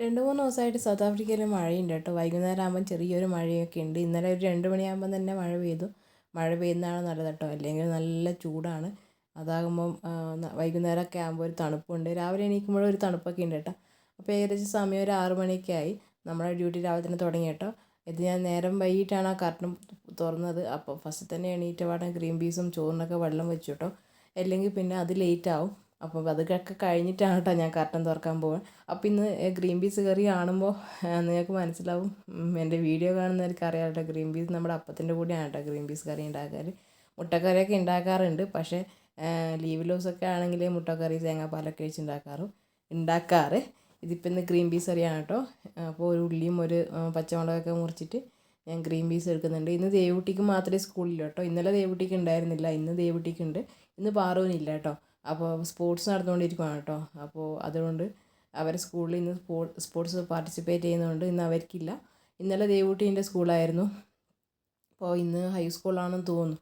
രണ്ട് മൂന്ന് ദിവസമായിട്ട് സൗത്ത് ആഫ്രിക്കയിൽ മഴയുണ്ട് കേട്ടോ. വൈകുന്നേരം ആകുമ്പോൾ ചെറിയൊരു മഴയൊക്കെ ഉണ്ട്. ഇന്നലെ ഒരു രണ്ട് മണിയാകുമ്പോൾ തന്നെ മഴ പെയ്തു. മഴ പെയ്യുന്നതാണ് നല്ലത് കേട്ടോ. അല്ലെങ്കിൽ നല്ല ചൂടാണ്. അതാകുമ്പം വൈകുന്നേരമൊക്കെ ആകുമ്പോൾ ഒരു തണുപ്പുണ്ട്. രാവിലെ എണീക്കുമ്പോഴും ഒരു തണുപ്പൊക്കെ ഉണ്ട് കേട്ടോ. അപ്പോൾ ഏകദേശം സമയം ഒരു ആറ് മണിയൊക്കെ ആയി. നമ്മുടെ ഡ്യൂട്ടി രാവിലെ തന്നെ തുടങ്ങി കേട്ടോ. ഇത് ഞാൻ നേരം വൈകിട്ടാണ് ആ കർട്ടൻ തുറന്നത്. അപ്പോൾ ഫസ്റ്റ് തന്നെ എണീറ്റ പാടെ ഗ്രീൻ പീസും ചോറിനൊക്കെ വെള്ളം വെച്ചു കേട്ടോ. അല്ലെങ്കിൽ പിന്നെ അത് ലേറ്റ് ആവും. അപ്പോൾ അതൊക്കെ കഴിഞ്ഞിട്ടാണ് കേട്ടോ ഞാൻ കർട്ടൻ തുറക്കാൻ പോകുന്നത് അപ്പോൾ ഇന്ന് ഗ്രീൻ പീസ് കറി കാണുമ്പോൾ നിങ്ങൾക്ക് മനസ്സിലാവും എന്റെ വീഡിയോ കാണുന്നവർക്ക് അറിയാം കേട്ടോ ഗ്രീൻ പീസ് നമ്മുടെ അപ്പത്തിന്റെ കൂടെയാണ് കേട്ടോ ഗ്രീൻ പീസ് കറി ഉണ്ടാക്കാറ് മുട്ടക്കറിയൊക്കെ ഉണ്ടാക്കാറുണ്ട് പക്ഷേ ലീവ് ലോസൊക്കെ ആണെങ്കിൽ മുട്ടക്കറി തേങ്ങാപ്പാലൊക്കെ വെച്ച് ഉണ്ടാക്കാറും ഉണ്ടാക്കാറ്. ഇതിപ്പോൾ ഇന്ന് ഗ്രീൻ പീസ് കറിയാണ് കേട്ടോ. അപ്പോൾ ഒരു ഉള്ളിയും ഒരു പച്ചമുളകൊക്കെ മുറിച്ചിട്ട് ഞാൻ ഗ്രീൻ പീസ് എടുക്കുന്നുണ്ട്. ഇന്ന് ദേവുട്ടിക്ക് മാത്രമേ സ്കൂളില്ല കേട്ടോ. ഇന്നലെ ദേവുട്ടിക്ക് ഉണ്ടായിരുന്നില്ല ഇന്ന് ദേവുട്ടിക്ക് ഉണ്ട്. ഇന്ന് പാറുവിനില്ല കേട്ടോ. അപ്പോൾ സ്പോർട്സ് നടന്നുകൊണ്ടിരിക്കുകയാണ് കേട്ടോ. അപ്പോൾ അതുകൊണ്ട് അവർ സ്കൂളിൽ ഇന്ന് സ്പോർട്സ് പാർട്ടിസിപ്പേറ്റ് ചെയ്യുന്നതുകൊണ്ട് ഇന്ന് അവർക്കില്ല. ഇന്നലെ ദേവൂട്ടീന്റെ സ്കൂളായിരുന്നു. അപ്പോൾ ഇന്ന് ഹൈസ്കൂളാണെന്ന് തോന്നുന്നു.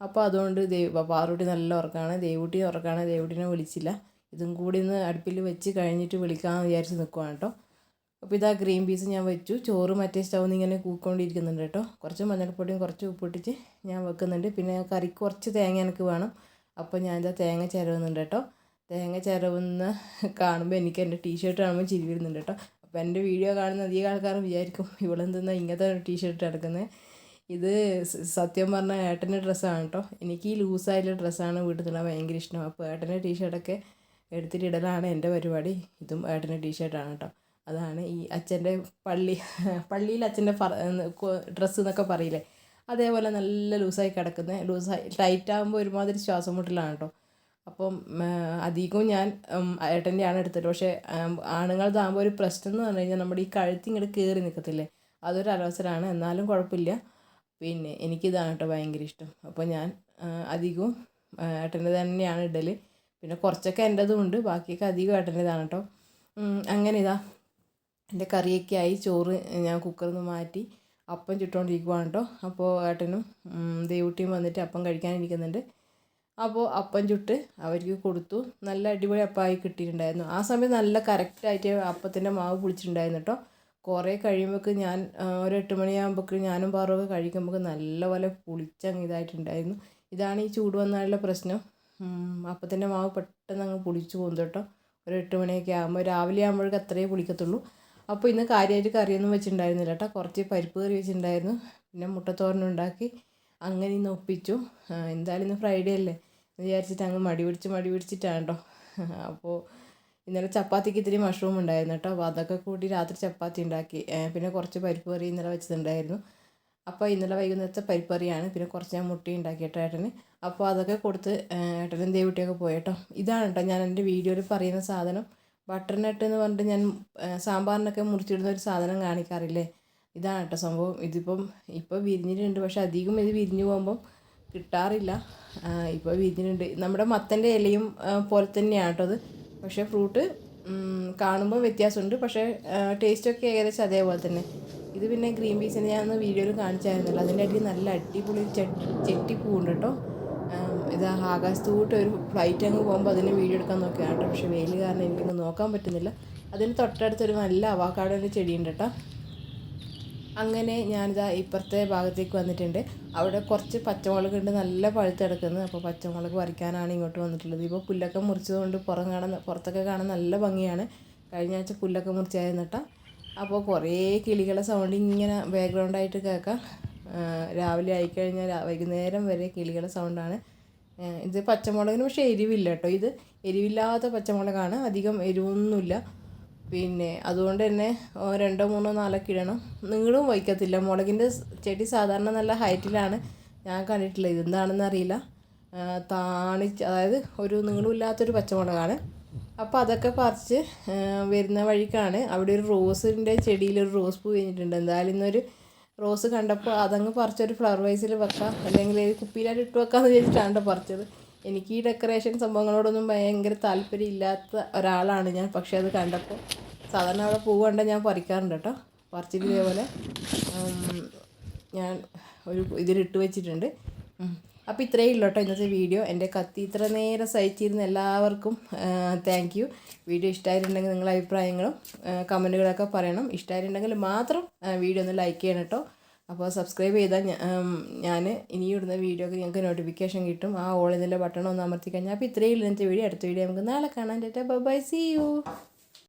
അപ്പോൾ അതുകൊണ്ട് ദേവ് പാറൂട്ടി നല്ല ഉറക്കമാണ്. ദേവൂട്ടി ഉറക്കമാണ്. ദേവൂട്ടിനെ വിളിച്ചില്ല. ഇതും കൂടി ഇന്ന് അടുപ്പിൽ വെച്ച് കഴിഞ്ഞിട്ട് വിളിക്കാമെന്ന് വിചാരിച്ച് നിൽക്കുവാണ് കേട്ടോ. അപ്പോൾ ഇതാ ഗ്രീൻ പീസ് ഞാൻ വെച്ചു. ചോറ് മറ്റേ സ്റ്റൗന്ന് ഇങ്ങനെ കൂക്കൊണ്ടിരിക്കുന്നുണ്ട് കേട്ടോ. കുറച്ച് മഞ്ഞൾപ്പൊടിയും കുറച്ച് ഉപ്പിട്ടിട്ട് ഞാൻ വെക്കുന്നുണ്ട്. പിന്നെ കറിക്ക് കുറച്ച് തേങ്ങ എനിക്ക് വേണം. അപ്പോൾ ഞാൻ ഇതാ തേങ്ങ ചിരവുന്നുണ്ട് കേട്ടോ. തേങ്ങ ചിരവുന്ന കാണുമ്പോൾ എനിക്ക് എന്റെ ടീഷർട്ട് കാണുമ്പോൾ ചിരി വരുന്നുണ്ട് കേട്ടോ. അപ്പോൾ എന്റെ വീഡിയോ കാണുന്ന അധികം ആൾക്കാരും വിചാരിക്കും ഇവളെന്തെന്നാ ഇങ്ങനത്തെ ടീഷർട്ട് എടുക്കുന്നത് ഇത് സത്യം പറഞ്ഞാൽ ഏട്ടന്റെ ഡ്രസ്സാണ് കേട്ടോ. എനിക്ക് ഈ ലൂസായിട്ടുള്ള ഡ്രസ്സാണ് വീട്ടിൽ നിന്ന് ഭയങ്കര ഇഷ്ടം. അപ്പോൾ ഏട്ടന്റെ ടീഷർട്ടൊക്കെ എടുത്തിട്ട് ഇടലാണ് എന്റെ പരിപാടി. ഇതും ഏട്ടന്റെ ടീഷർട്ടാണ് കേട്ടോ. അതാണ് ഈ അച്ഛന്റെ പള്ളി പള്ളിയിൽ അച്ഛന്റെ ഡ്രസ്സ് എന്നൊക്കെ പറയില്ലേ? അതേപോലെ നല്ല ലൂസായി കിടക്കുന്നത് ലൂസായി ടൈറ്റ് ആകുമ്പോൾ ഒരുമാതിരി ശ്വാസം മുട്ടലാണ് കേട്ടോ അപ്പം അധികവും ഞാൻ ഏട്ടന്റെ ആണ് എടുത്തത് പക്ഷേ ആണുങ്ങളതാകുമ്പോൾ ഒരു പ്രശ്നം എന്ന് പറഞ്ഞു കഴിഞ്ഞാൽ നമ്മുടെ ഈ കഴുത്തി ഇങ്ങോട്ട് കയറി നിൽക്കത്തില്ലേ അതൊരു അലവസരമാണ് എന്നാലും കുഴപ്പമില്ല. പിന്നെ എനിക്കിതാണ് കേട്ടോ ഭയങ്കര ഇഷ്ടം. അപ്പോൾ ഞാൻ അധികവും ഏട്ടന്റെ തന്നെയാണ് ഇടൽ പിന്നെ കുറച്ചൊക്കെ എന്റെതും ഉണ്ട്. ബാക്കിയൊക്കെ അധികം ഏട്ടന്റെതാണ് കേട്ടോ അങ്ങനെ ഇതാ. എന്റെ കറിയൊക്കെ ആയി. ചോറ് ഞാൻ കുക്കറിൽ നിന്ന് മാറ്റി. അപ്പം ചുട്ടുകൊണ്ടിരിക്കുവാണ് കേട്ടോ അപ്പോൾ ഏട്ടനും ദൈവട്ടിയും വന്നിട്ട് അപ്പം കഴിക്കാനിരിക്കുന്നുണ്ട്. അപ്പോൾ അപ്പം ചുട്ട് അവർക്ക് കൊടുത്തു. നല്ല അടിപൊളി അപ്പമായി കിട്ടിയിട്ടുണ്ടായിരുന്നു. ആ സമയത്ത് നല്ല കറക്റ്റായിട്ട് അപ്പത്തിന്റെ മാവ് പുളിച്ചിട്ടുണ്ടായിരുന്നു കേട്ടോ കുറേ കഴിയുമ്പോഴേക്ക് ഞാൻ ഒരു എട്ട് മണിയാകുമ്പോഴേക്ക് ഞാനും പാറൊക്കെ കഴിക്കുമ്പോൾ നല്ലപോലെ പുളിച്ചങ്ങ് ഇതായിട്ടുണ്ടായിരുന്നു. ഇതാണ് ഈ ചൂട് വന്നാലുള്ള പ്രശ്നം. അപ്പത്തിന്റെ മാവ് പെട്ടെന്ന് അങ്ങ് പുളിച്ചു പോകും കേട്ടോ ഒരു എട്ട് മണിയൊക്കെ ആകുമ്പോൾ രാവിലെ ആകുമ്പോഴേക്ക് അത്രയേ പുളിക്കത്തുള്ളൂ. അപ്പോൾ ഇന്ന് കാര്യമായിട്ട് കറിയൊന്നും വെച്ചിട്ടുണ്ടായിരുന്നില്ല കേട്ടോ കുറച്ച് പരിപ്പ് കറി വെച്ചിട്ടുണ്ടായിരുന്നു പിന്നെ മുട്ടത്തോരനുണ്ടാക്കി അങ്ങനെ ഇന്ന് ഒപ്പിച്ചു. എന്തായാലും ഇന്ന് ഫ്രൈഡേ അല്ലേ? എന്ന് വിചാരിച്ചിട്ട് അങ്ങ് മടി പിടിച്ച് മടി പിടിച്ചിട്ടാണ് കേട്ടോ അപ്പോൾ ഇന്നലെ ചപ്പാത്തിക്ക് ഇത്തിരി മഷ്റൂം ഉണ്ടായിരുന്നു കേട്ടോ അപ്പോൾ അതൊക്കെ കൂട്ടി രാത്രി ചപ്പാത്തി ഉണ്ടാക്കി. പിന്നെ കുറച്ച് പരിപ്പ് കറി ഇന്നലെ വെച്ചിട്ടുണ്ടായിരുന്നു. അപ്പോൾ ഇന്നലെ വൈകുന്നേരത്തെ പരിപ്പ് കറിയാണ്. പിന്നെ കുറച്ച് ഞാൻ മുട്ടി ഉണ്ടാക്കി കേട്ടോ ഏട്ടന്. അപ്പോൾ അതൊക്കെ കൊടുത്ത് ഏട്ടനും ദേവിട്ടിയൊക്കെ പോയി കേട്ടോ ഇതാണ് കേട്ടോ ഞാൻ എന്റെ വീഡിയോയിൽ പറയുന്ന സാധനം. ബട്ടർ നട്ട് എന്ന് പറഞ്ഞിട്ട് ഞാൻ സാമ്പാറിനൊക്കെ മുറിച്ചിടുന്ന ഒരു സാധനം കാണിക്കാറില്ലേ? ഇതാണ് കേട്ടോ സംഭവം. ഇതിപ്പം ഇപ്പോൾ വിരിഞ്ഞിട്ടുണ്ട്. പക്ഷെ അധികം ഇത് വിരിഞ്ഞു പോകുമ്പം കിട്ടാറില്ല. ഇപ്പോൾ വിരിഞ്ഞിട്ടുണ്ട്. നമ്മുടെ മത്തന്റെ ഇലയും പോലെ തന്നെയാണ് കേട്ടോ അത്. പക്ഷേ ഫ്രൂട്ട് കാണുമ്പോൾ വ്യത്യാസമുണ്ട്. പക്ഷേ ടേസ്റ്റൊക്കെ ഏകദേശം അതേപോലെ തന്നെ. ഇത് പിന്നെ ഗ്രീൻ പീസിനെ ഞാൻ വീഡിയോയിൽ കാണിച്ചായിരുന്നല്ലോ. അതിന്റെ അടിയിൽ നല്ല അടിപൊളി ചെട്ടി ചെട്ടിപ്പൂവുണ്ട് കേട്ടോ. ഇത് ആകാശത്തൂട്ട് ഒരു ഫ്ലൈറ്റ് അങ്ങ് പോകുമ്പോൾ അതിന് വീഡിയോ എടുക്കാൻ നോക്കിയാണ് കേട്ടോ. പക്ഷേ വെയിൽ കാരണം എനിക്കൊന്നും നോക്കാൻ പറ്റുന്നില്ല. അതിന് തൊട്ടടുത്തൊരു നല്ല അവാക്കാടൊരു ചെടിയുണ്ട് കേട്ടോ. അങ്ങനെ ഞാനിതാ ഇപ്പുറത്തെ ഭാഗത്തേക്ക് വന്നിട്ടുണ്ട്. അവിടെ കുറച്ച് പച്ചമുളക് ഉണ്ട്. നല്ല പഴുത്തെടുക്കുന്നത് അപ്പോൾ പച്ചമുളക് പറിക്കാനാണ് ഇങ്ങോട്ട് വന്നിട്ടുള്ളത്. ഇപ്പോൾ പുല്ലൊക്കെ മുറിച്ചതുകൊണ്ട് പുറം കാണാൻ പുറത്തൊക്കെ കാണാൻ നല്ല ഭംഗിയാണ്. കഴിഞ്ഞ ആഴ്ച പുല്ലൊക്കെ മുറിച്ചായിരുന്നു കേട്ടോ. അപ്പോൾ കുറേ കിളികളെ സൗണ്ട് ഇങ്ങനെ ബാക്ക്ഗ്രൗണ്ടായിട്ട് കേൾക്കാം. രാവിലെ ആയിക്കഴിഞ്ഞാൽ വൈകുന്നേരം വരെ കിളികളുടെ സൗണ്ടാണ് ഇത് പച്ചമുളകിന് പക്ഷേ എരിവില്ല കേട്ടോ. ഇത് എരിവില്ലാത്ത പച്ചമുളകാണ്. അധികം എരിവൊന്നുമില്ല. പിന്നെ അതുകൊണ്ട് തന്നെ രണ്ടോ മൂന്നോ നാലൊക്കെ ഇടണം. നിങ്ങളും വയ്ക്കത്തില്ല. മുളകിന്റെ ചെടി സാധാരണ നല്ല ഹൈറ്റിലാണ്. ഞാൻ കണ്ടിട്ടില്ല. ഇതെന്താണെന്ന് അറിയില്ല. താണിച്ച് അതായത് ഒരു നീളമില്ലാത്തൊരു പച്ചമുളകാണ്. അപ്പോൾ അതൊക്കെ പറിച്ച് വരുന്ന വഴിക്കാണ്. അവിടെ ഒരു റോസിന്റെ ചെടിയിൽ ഒരു റോസ് പൂ കഴിഞ്ഞിട്ടുണ്ട്. എന്തായാലും ഇന്നൊരു റോസ് കണ്ടപ്പോൾ അതങ്ങ് പറിച്ചൊരു ഫ്ലവർ വൈസിൽ വെക്കാം. അല്ലെങ്കിൽ കുപ്പിയിലായിട്ട് ഇട്ട് വെക്കാമെന്ന് വിചാരിച്ചിട്ടാണ് പറിച്ചത്. എനിക്ക് ഈ ഡെക്കറേഷൻ സംഭവങ്ങളോടൊന്നും ഭയങ്കര താല്പര്യം ഇല്ലാത്ത ഒരാളാണ് ഞാൻ. പക്ഷേ അത് കണ്ടപ്പോൾ സാധാരണ അവിടെ പൂ ഞാൻ പറിക്കാറുണ്ട് കേട്ടോ പറിച്ചിട്ട് ഇതേപോലെ ഞാൻ ഒരു ഇതിലിട്ട് വെച്ചിട്ടുണ്ട്. അപ്പോൾ ഇത്രയേ ഉള്ളൂ കേട്ടോ ഇന്നത്തെ വീഡിയോ. എന്റെ കത്തി ഇത്ര നേരം സഹിച്ചിരുന്ന എല്ലാവർക്കും താങ്ക് യു വീഡിയോ ഇഷ്ടമായിട്ടുണ്ടെങ്കിൽ നിങ്ങളുടെ അഭിപ്രായങ്ങളും കമന്റുകളൊക്കെ പറയണം. ഇഷ്ടമായിട്ടുണ്ടെങ്കിൽ മാത്രം വീഡിയോ ഒന്ന് ലൈക്ക് ചെയ്യണം കേട്ടോ. അപ്പോൾ സബ്സ്ക്രൈബ് ചെയ്താൽ ഞാൻ ഇനിയും ഇടുന്ന വീഡിയോക്ക് ഞങ്ങൾക്ക് നോട്ടിഫിക്കേഷൻ കിട്ടും. ആ ഓൾ എന്നുള്ള ബട്ടൺ ഒന്ന് അമർത്തി കഴിഞ്ഞാൽ അപ്പോൾ ഉള്ളൂ ഇന്നത്തെ വീഡിയോ. അടുത്ത വീഡിയോ നമുക്ക് നാളെ കാണാൻ ബൈ സി യു